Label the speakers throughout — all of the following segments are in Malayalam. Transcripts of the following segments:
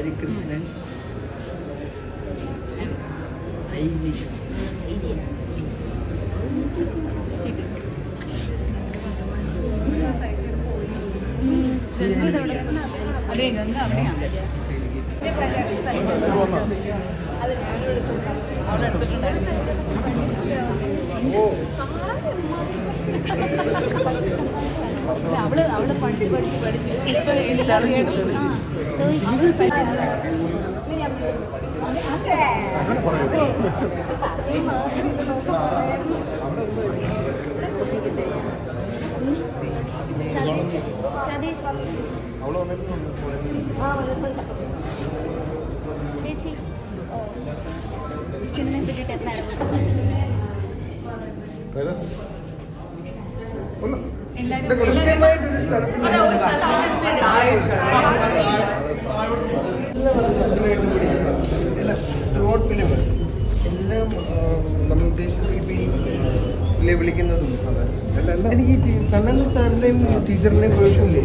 Speaker 1: ഹരികൃഷ്ണൻ. ഐ ജി
Speaker 2: അതെ ഗംഗ അവിടെയാണ്. അല്ല ഞാനും അവിടെ എടുത്തിട്ടുണ്ടായിരുന്നു ഇല്ല, അവൾ അവൾ പഠിച്ച് പഠിച്ച് പഠിച്ച് ഇപ്പൊ എല്ലാം കേട്ടു ആ. അവൾ
Speaker 3: ചേച്ചി സിനിമയെ പറ്റിയിട്ട് എന്താണ്
Speaker 2: ഒരു സ്ഥലത്തിന്
Speaker 4: എല്ലാ അല്ല എനിക്ക് കണ്ണൻ സാറിന്റെയും ടീച്ചറിന്റെയും വേർഷനില്ലേ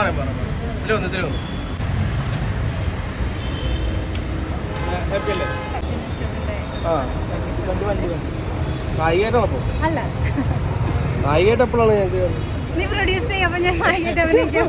Speaker 5: പറയാം പറയാം ഇതിൽ വന്നു ഇതിൽ വന്നു. ഹാപ്പി അല്ലേ? ആ. നായികയായിട്ടാണ് അപ്പോൾ
Speaker 3: അല്ല.
Speaker 5: നായികയായിട്ട് എപ്പോഴാണ് ഞങ്ങൾക്ക്
Speaker 3: നീ പ്രൊഡ്യൂസ് ചെയ്യും അപ്പൊ ഞാൻ വാങ്ങിയിട്ട് അഭിനയിക്കാം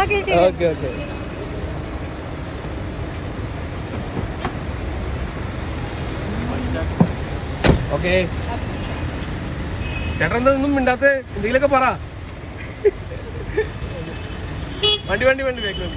Speaker 3: ഓക്കെ ശരി.
Speaker 5: ഓക്കെ ഓക്കെ ഓക്കെ ചേട്ടൻ എന്താ ഒന്നും മിണ്ടാത്ത? എന്തെങ്കിലുമൊക്കെ പറ. വണ്ടി വണ്ടി വണ്ടി വേഗം